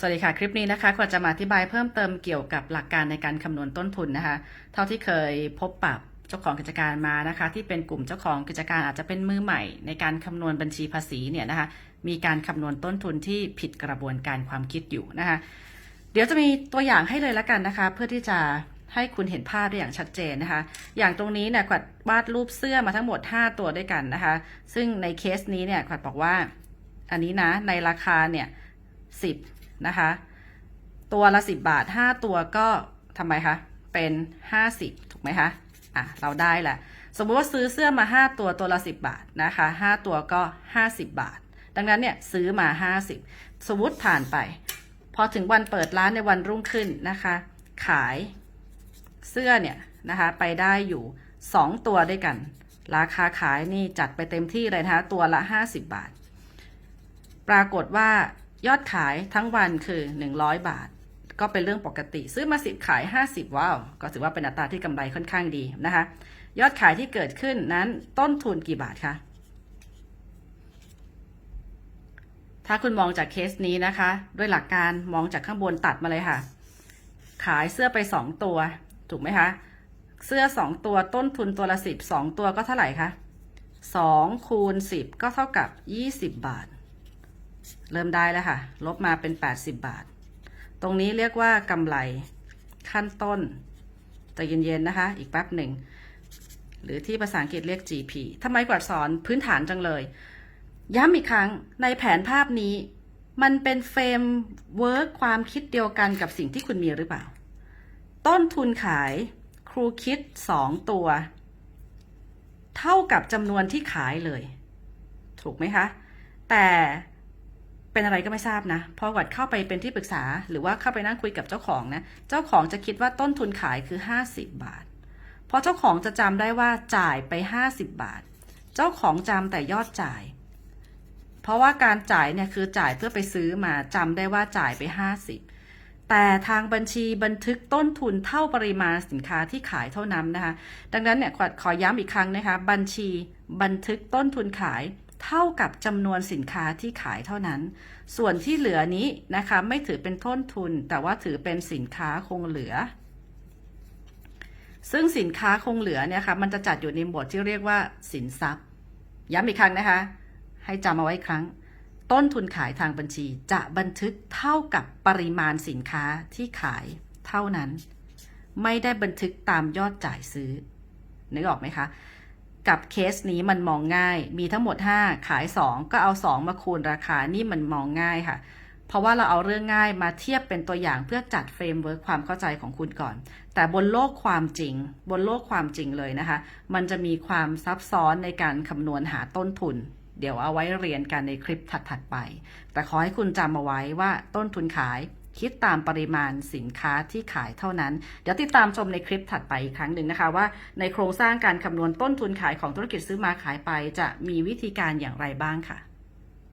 สวัสดีค่ะ คลิปนี้นะคะขวัญจะมาอธิบายเพิ่มเติมเกี่ยวกับหลักการในการคำนวณต้นทุนนะคะ เท่าที่เคยพบปรับเจ้าของกิจการมานะคะ ที่เป็นกลุ่มเจ้าของกิจการอาจจะเป็นมือใหม่ ในการคำนวณบัญชีภาษีเนี่ยนะคะ มีการคำนวณต้นทุนที่ผิดกระบวนการความคิดอยู่นะคะ เดี๋ยวจะมีตัวอย่างให้เลยละกันนะคะ เพื่อที่จะให้คุณเห็นภาพได้อย่างชัดเจนนะคะ อย่างตรงนี้เนี่ยขวัญวาดรูปเสื้อมาทั้งหมด 5 ตัวด้วยกันนะคะ ซึ่งในเคสนี้เนี่ยขวัญบอกว่า อันนี้นะในราคาเนี่ยสิบ นะคะ ตัวละสิบบาทห้าตัวก็ทำไมคะ เป็นห้าสิบถูกไหมคะอะเราได้แหละ สมมติว่าซื้อเสื้อมาห้าตัวตัวละสิบบาทนะคะห้าตัวก็ห้าสิบบาท ดังนั้นเนี่ยซื้อมาห้าสิบสมมติผ่านไป พอถึงวันเปิดร้านในวันรุ่งขึ้นนะคะ ขายเสื้อเนี่ยนะคะไปได้อยู่สองตัวด้วยกัน ราคาขายนี่จัดไปเต็มที่เลยนะคะตัวละห้าสิบบาท ปรากฏว่า ยอดขายทั้งวันคือ 100 บาท ก็เป็นเรื่องปกติ ซื้อมาสิบขาย 50 ว้าว ก็ถือว่าเป็นอัตราที่กำไรค่อนข้างดีนะคะ ยอดขายที่เกิดขึ้นนั้นต้นทุนกี่บาทคะถ้าคุณมองจากเคสนี้นะคะ ด้วยหลักการมองจากข้างบนตัดมาเลยค่ะ ขายเสื้อไป 2 ตัว ถูกไหมคะ เสื้อ 2 ตัวต้นทุนตัวละ 10 2 ตัวก็เท่าไหร่คะ2คูณ10 ก็เท่ากับ 20 บาท เริ่มได้แล้วค่ะ ลบมาเป็น 80 บาท ตรงนี้เรียกว่ากำไรขั้นต้นแต่เย็นๆนะคะ อีกแป๊บหนึ่ง หรือที่ภาษาอังกฤษเรียก GP ทำไมกว่าสอนพื้นฐานจังเลย ย้ำอีกครั้งในแผนภาพนี้ มันเป็นเฟรมเวิร์กความคิดเดียวกันกับสิ่งที่คุณมีหรือเปล่า ต้นทุนขายครูคิด 2 ตัว เท่ากับจำนวนที่ขายเลย ถูกไหมคะ แต่ เป็นอะไรก็ไม่ทราบนะ พอวัดเข้าไปเป็นที่ปรึกษา หรือว่าเข้าไปนั่งคุยกับเจ้าของนะ เจ้าของจะคิดว่าต้นทุนขายคือ 50 บาท เพราะเจ้าของจะจำได้ว่าจ่ายไป 50 บาท เจ้าของจำแต่ยอดจ่าย เพราะว่าการจ่ายเนี่ยคือจ่ายเพื่อไปซื้อมาจำได้ว่าจ่ายไป 50 แต่ทางบัญชีบันทึกต้นทุนเท่าปริมาณสินค้าที่ขายเท่านั้นนะคะ ดังนั้นเนี่ยขอขอย้ำอีกครั้งนะคะ บัญชีบันทึกต้นทุนขาย เท่ากับจำนวนสินค้าที่ขายเท่านั้น ส่วนที่เหลือนี้นะคะไม่ถือเป็นต้นทุน แต่ว่าถือเป็นสินค้าคงเหลือ ซึ่งสินค้าคงเหลือเนี่ยค่ะมันจะจัดอยู่ในหมวดที่เรียกว่า สินทรัพย์ ย้ำอีกครั้งนะคะ ให้จำเอาไว้ครั้ง ต้นทุนขายทางบัญชีจะบันทึกเท่ากับปริมาณสินค้าที่ขายเท่านั้น ไม่ได้บันทึกตามยอดจ่ายซื้อนึกออกไหมคะ กับเคสนี้มันมองง่าย มีทั้งหมด 5 ขาย 2 ก็เอา 2 มาคูณราคา นี่มันมองง่ายค่ะ เพราะว่าเราเอาเรื่องง่ายมาเทียบเป็นตัวอย่างเพื่อจัดเฟรมเวิร์กความเข้าใจของคุณก่อน แต่บนโลกความจริง บนโลกความจริงเลยนะคะ มันจะมีความซับซ้อนในการคำนวณหาต้นทุน เดี๋ยวเอาไว้เรียนกันในคลิปถัดๆไป แต่ขอให้คุณจำเอาไว้ว่าต้นทุนขาย คิดตามปริมาณสินค้าที่ขายเท่านั้น เดี๋ยวติดตามชมในคลิปถัดไปอีกครั้งหนึ่งนะคะว่า ในโครงสร้างการคำนวณต้นทุนขายของธุรกิจซื้อมาขายไป จะมีวิธีการอย่างไรบ้างค่ะ